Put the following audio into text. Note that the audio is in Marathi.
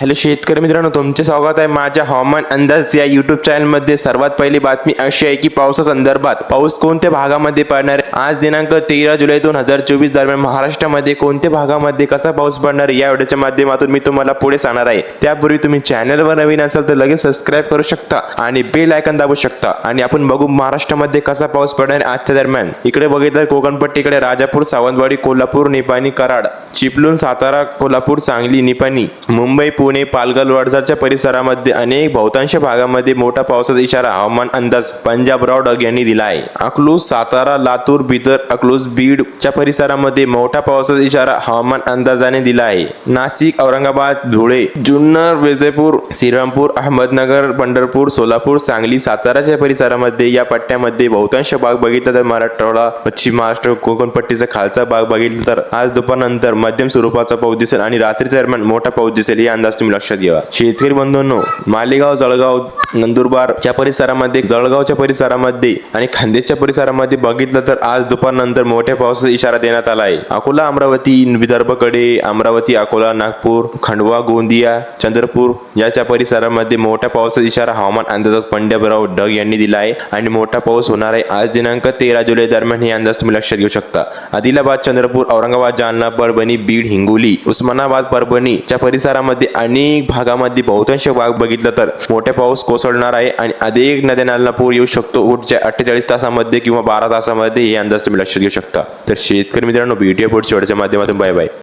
हॅलो शेतकरी मित्रांनो तुमचे स्वागत आहे माझ्या हवामान अंदाज या युट्यूब चॅनलमध्ये सर्वात पहिली बातमी अशी आहे की पावसासंदर्भात पाऊस कोणत्या भागामध्ये पडणार आहे? आज दिनांक तेरा जुलै दोन हजार चोवीस दरम्यान महाराष्ट्रामध्ये कोणत्या भागामध्ये कसा पाऊस पडणार आहे या व्हिडिओच्या माध्यमातून मी तुम्हाला पुढे सांगणार आहे. त्यापूर्वी तुम्ही चॅनलवर नवीन असाल तर लगेच सबस्क्राईब करू शकता आणि बेल आयकन दाबू शकता. आणि आपण बघू महाराष्ट्रामध्ये कसा पाऊस पडणार आहे आजच्या दरम्यान. इकडे बघितलं कोकणपट्टीकडे राजापूर सावंतवाडी कोल्हापूर निपाणी कराड चिपळूण सातारा कोल्हापूर सांगली निपाणी मुंबई पुणे पालघर वडसाच्या परिसरामध्ये अनेक बहुतांश भागामध्ये मोठा पावसाचा इशारा हवामान अंदाज पंजाबराव डग यांनी दिला आहे. अकलूज सातारा लातूर बिदर अकलूज बीडच्या परिसरामध्ये मोठा पावसाचा इशारा हवामान अंदाजाने दिला आहे. नाशिक औरंगाबाद धुळे जुन्नर विजयपूर श्रीरामपूर अहमदनगर पंढरपूर सोलापूर सांगली साताराच्या परिसरामध्ये या पट्ट्यामध्ये बहुतांश भाग बघितला तर मराठवाडा पश्चिम महाराष्ट्र कोकणपट्टीचा खालचा भाग बघितला तर आज दुपारनंतर मध्यम स्वरूपाचा पाऊस दिसेल आणि रात्रीच्या दरम्यान मोठा पाऊस दिसेल हे अंदाज तुम्ही लक्षात घ्या. शेतकरी बंधूंनो मालेगाव जळगाव नंदुरबारच्या परिसरामध्ये जळगावच्या परिसरामध्ये आणि खांदेच्या परिसरामध्ये बघितलं तर आज दुपारनंतर मोठ्या पावसाचा इशारा देण्यात आला आहे. अकोला अमरावती विदर्भकडे अमरावती अकोला नागपूर खंडवा गोंदिया चंद्रपूर याच्या परिसरामध्ये मोठ्या पावसाचा इशारा हवामान अंदाजक पंड्याबराव डग यांनी दिला आहे आणि मोठा पाऊस होणार आहे आज दिनांक तेरा जुलै दरम्यान हे अंदाज तुम्ही लक्षात घेऊ शकता. आदिलाबाद चंद्रपूर औरंगाबाद जालना परभणी बीड हिंगोली उस्मानाबाद परभणीच्या परिसरामध्ये अनेक भागामध्ये बहुतांश भाग बघितलं तर मोठा पाऊस कोसळणार आहे आणि अनेक नद्या नाल्यांना पूर येऊ शकतो. पुढच्या अठ्ठेचाळीस तासामध्ये किंवा बारा तासामध्ये हे अंदाज तुम्ही लक्षात घेऊ शकता. तर शेतकरी मित्रांनो व्हिडिओ पुढच्या माध्यमातून बाय बाय